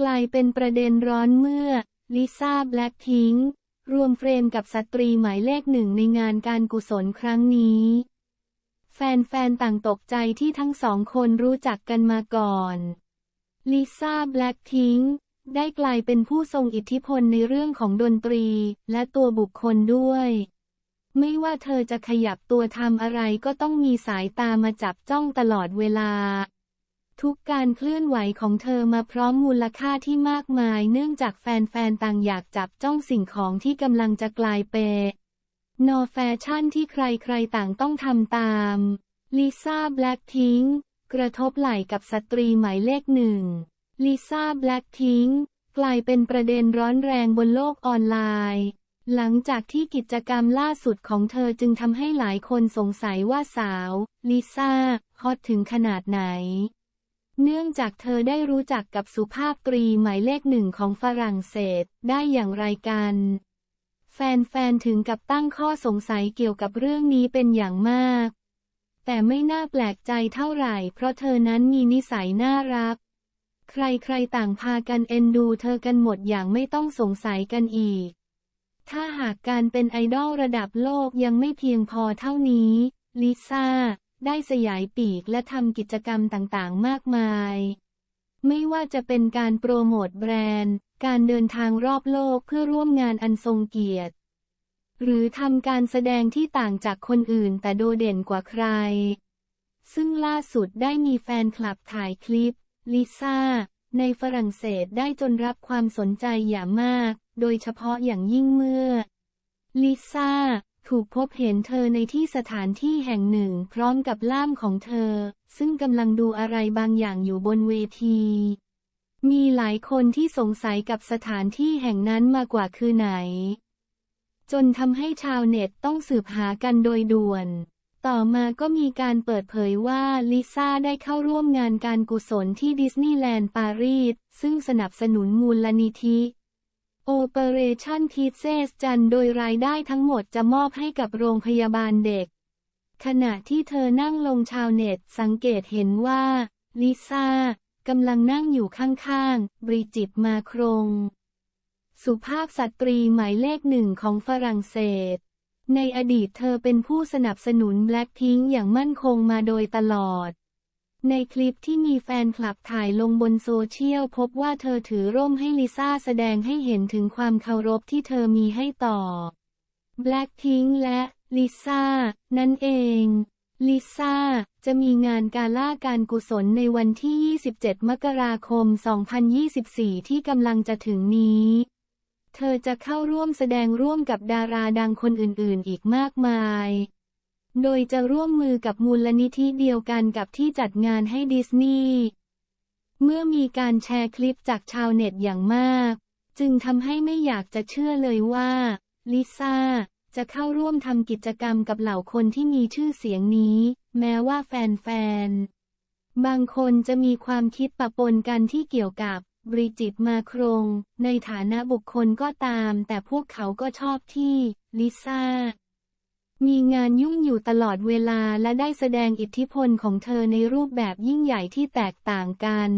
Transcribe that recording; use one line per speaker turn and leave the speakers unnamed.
กลายเป็นประเด็นร้อนเมื่อ ลิซ่าแบล็คพิงค์รวมเฟรมกับสตรีหมายเลขหนึ่งในงานการกุศลครั้งนี้ แฟนๆ ต่างตกใจที่ทั้งสองคนรู้จักกันมาก่อนลิซ่าแบล็คพิงค์ได้กลายเป็นผู้ทรงอิทธิพลในเรื่องของดนตรีและตัวบุคคลด้วย ไม่ว่าเธอจะขยับตัวทำอะไรก็ต้องมีสายตามาจับจ้องตลอดเวลา ทุกการเคลื่อนไหวของเธอมาพร้อมมูลค่าที่มากมาย เนื่องจากแฟนๆต่างอยากจับจ้องสิ่งของที่กำลังจะกลายเป็นนอแฟชั่นที่ใครๆต่างต้องทำตามลิซ่าแบล็คพิงค์กระทบไหล่กับสตรีหมายเลขหนึ่งลิซ่าแบล็คพิงค์กลายเป็นประเด็นร้อนแรงบนโลกออนไลน์ หลังจากที่กิจกรรมล่าสุดของเธอจึงทำให้หลายคนสงสัยว่าสาวลิซ่าฮอตถึงขนาดไหน เนื่องจากเธอได้รู้จักกับสุภาพตรีหมายเลขหนึ่งของฝรั่งเศสได้อย่างไรกัน แฟนๆถึงกับตั้งข้อสงสัยเกี่ยวกับเรื่องนี้เป็นอย่างมาก แต่ไม่น่าแปลกใจเท่าไหร่ เพราะเธอนั้นมีนิสัยน่ารัก ใครๆต่างพากันเอ็นดูเธอกันหมดอย่างไม่ต้องสงสัยกันอีก ถ้าหากการเป็นไอดอลระดับโลกยังไม่เพียงพอเท่านี้ ลิซ่า ได้สยายปีกและทำกิจกรรมต่างๆ มากมาย ไม่ว่าจะเป็นการโปรโมทแบรนด์ การเดินทางรอบโลกเพื่อร่วมงานอันทรงเกียรติ หรือทำการแสดงที่ต่างจากคนอื่นแต่โดดเด่นกว่าใคร ซึ่งล่าสุดได้มีแฟนคลับถ่ายคลิป ลิซ่า ในฝรั่งเศสได้จนรับความสนใจอย่างมาก โดยเฉพาะอย่างยิ่งเมื่อ ลิซ่า ถูกพบเห็นเธอในที่สถานที่แห่งหนึ่ง พร้อมกับล่ามของเธอ ซึ่งกำลังดูอะไรบางอย่างอยู่บนเวที มีหลายคนที่สงสัยกับสถานที่แห่งนั้นมากกว่าคือไหน จนทำให้ชาวเน็ตต้องสืบหากันโดยด่วน ต่อมาก็มีการเปิดเผยว่าลิซ่าได้เข้าร่วมงานการกุศลที่ดิสนีย์แลนด์ปารีสซึ่งสนับสนุนมูลนิธิ Operation p i e c e s จันโดยรายได้ทั้งหมดจะมอบให้กับโรงพยาบาลเด็ก ขณะที่เธอนั่งลงชาวเน็ตสังเกตเห็นว่า ลิซ่ากำลังนั่งอยู่ข้างๆ บริจิตมาครง สุภาพสตรีหมายเลขหนึ่งของฝรั่งเศส ในอดีตเธอเป็นผู้สนับสนุนแบล็คพิงอย่างมั่นคงมาโดยตลอด ในคลิปที่มีแฟนคลับถ่ายลงบนโซเชียลพบว่าเธอถือร่มให้ลิซ่าแสดงให้เห็นถึงความเคารพที่เธอมีให้ต่อแบล็คพิงค์และลิซ่านั่นเอง ลิซ่าจะมีงานกาล่าการกุศลในวันที่ 27 มกราคม 2024 ที่กำลังจะถึงนี้ เธอจะเข้าร่วมแสดงร่วมกับดาราดังคนอื่นๆ อีกมากมาย โดยจะร่วมมือกับมูลนิธิเดียวกันกับที่จัดงานให้ดิสนีย์ เมื่อมีการแชร์คลิปจากชาวเน็ตอย่างมาก จึงทำให้ไม่อยากจะเชื่อเลยว่า ลิซ่า จะเข้าร่วมทำกิจกรรมกับเหล่าคนที่มีชื่อเสียงนี้ แม้ว่าแฟนๆ บางคนจะมีความคิดปะปนกันที่เกี่ยวกับบริจิตมาโครง ในฐานะบุคคลก็ตาม แต่พวกเขาก็ชอบที่ ลิซ่า มีงานยุ่งอยู่ตลอดเวลาและได้แสดงอิทธิพลของเธอในรูปแบบยิ่งใหญ่ที่แตกต่างกัน